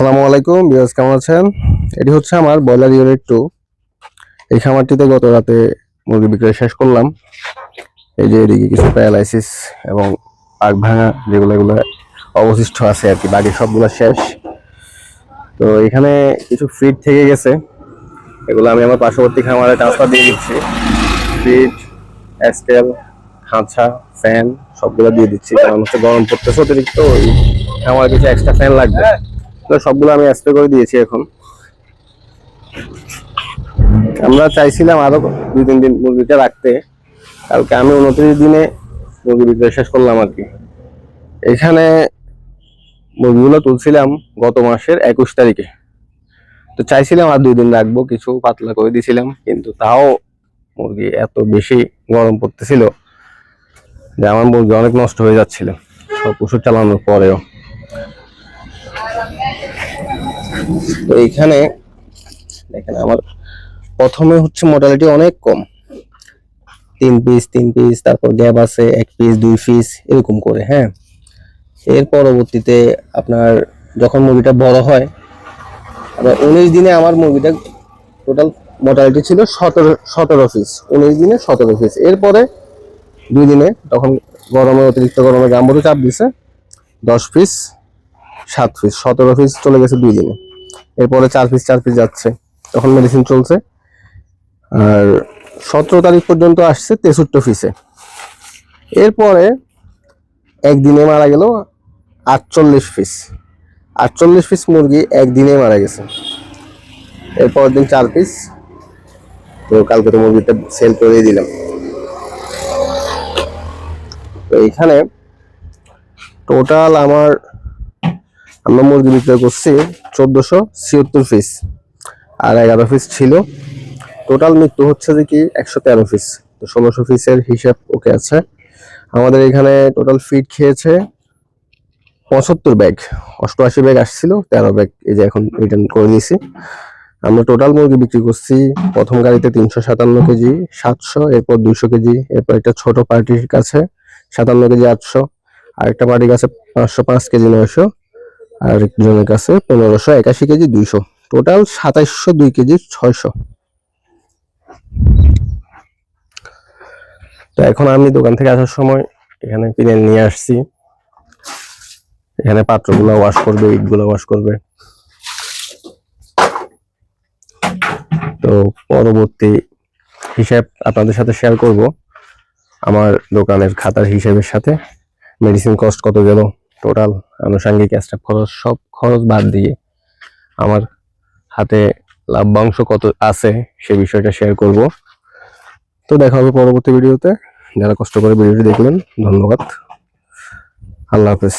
আসসালামু আলাইকুম বিয়াস কেমন আছেন? এটি হচ্ছে আমার ব্রয়লার ইউনিট টু এই খামারটিতে গত রাতে মুরগি বিক্রয় শেষ করলাম। এই যে এদিকে কিছু প্যারালাইসিস এবং পাক ভাঙা যেগুলো এগুলো অবশিষ্ট আছে আর কি, বাকি সবগুলো শেষ। তো এখানে কিছু ফিড থেকে গেছে। এগুলো আমি আমার পার্শ্ববর্তী খামারে ট্রান্সফার দিয়ে দিচ্ছি। ফিড স্কেল খাঁচা ফ্যান সবগুলো দিয়ে দিচ্ছি। কারণ হচ্ছে গরম পড়তেছে, অতিরিক্ত ওই খামারে কিছু এক্সট্রা ফ্যান লাগবে। সবগুলো আমি স্প্রে করে দিয়েছি এখন। আমরা চাইছিলাম আরও দুই, তিন দিন মুরগিটা রাখতে। কালকে আমি উনত্রিশ দিনে মুরগি বিক্রয় শেষ করলাম আর কি। এখানে মুরগিগুলো তুলছিলাম গত মাসের একুশ তারিখে। তো চাইছিলাম আর দুই দিন রাখব, কিছু পাতলা করে দিয়েছিলাম কিন্তু তাও মুরগি এত বেশি গরম পড়তেছিল যে আমার মুরগি অনেক নষ্ট হয়ে যাচ্ছিল, সব ওষুধ চালানোর পরেও। তো এইখানে দেখেন আমার প্রথমে হচ্ছে মোটালিটি অনেক কম। তিন পিস তিন পিস তারপর গ্যাপ আছে, এক পিস দুই পিস এরকম করে হ্যাঁ? এর পরবর্তীতে আপনার যখন মুরগিটা বড় হয় আবার উনিশ দিনে আমার মুরগিটা টোটাল মোটালিটি ছিল সতেরো সতেরো পিস উনিশ দিনে সতেরো পিস এরপরে দুই দিনে তখন গরমে অতিরিক্ত গরমে গাম্বুরু চাপ দিছে, দশ পিস সাত পিস সতেরো পিস চলে গেছে দুই দিনে। এরপরে চার পিস চার পিস যাচ্ছে। তখন মেডিসিন চলছে। আর সতেরো তারিখ পর্যন্ত আসছে তেষট্টি পিসে এরপরে একদিনে মারা গেল আটচল্লিশ পিস আটচল্লিশ পিস মুরগি একদিনে মারা গেছে। এরপর দিন চার পিস তো কালকে তো মুরগিটা সেল করে দিলাম। তো এইখানে টোটাল আমার আমরা মুরগি বিক্রয় করছি চোদ্দশো ছিয়াত্তর পিস আর এগারো পিস ছিল। টোটাল মৃত্যু হচ্ছে যে কি একশো তেরো পিস তো ষোলোশো পিসের হিসাব ওকে আছে। আমাদের এখানে টোটাল ফিড খেয়েছে পঁচাত্তর ব্যাগ অষ্টআশি ব্যাগ আসছিল, তেরো ব্যাগ এই যে এখন রিটার্ন করে দিয়েছি। আমরা টোটাল মুরগি বিক্রি করছি প্রথম গাড়িতে তিনশো সাতান্ন কেজি, সাতশো, এরপর দুইশো কেজি, এরপর একটা ছোট পার্টির কাছে সাতান্ন কেজি, আটশো, আরেকটা পার্টির কাছে পাঁচশো পাঁচ কেজি, নয়শো। আর একজনের কাছে পনেরোশো একাশি কেজি দুইশো। টোটাল সাতাইশশো দুই কেজি ছয়শো। তো এখন আমি দোকান থেকে আসার সময় এখানে কিনে নিয়ে আসছি। এখানে পাত্রগুলো ওয়াশ করবে, ইটগুলো ওয়াশ করবে। তো পরবর্তী হিসাব আপনাদের সাথে শেয়ার করব। আমার দোকানের খাতার হিসাবের সাথে। মেডিসিন কস্ট কত গেল? টোটাল আনুষাঙ্গিক স্টাফ খরচ, সব খরচ বাদ দিয়ে আমার হাতে লাভ্যাংশ কত আছে সে বিষয়টা শেয়ার করব। তো দেখা হবে পরবর্তী ভিডিওতে। যারা কষ্ট করে ভিডিওটি দেখলেন, ধন্যবাদ। আল্লাহ হাফেজ।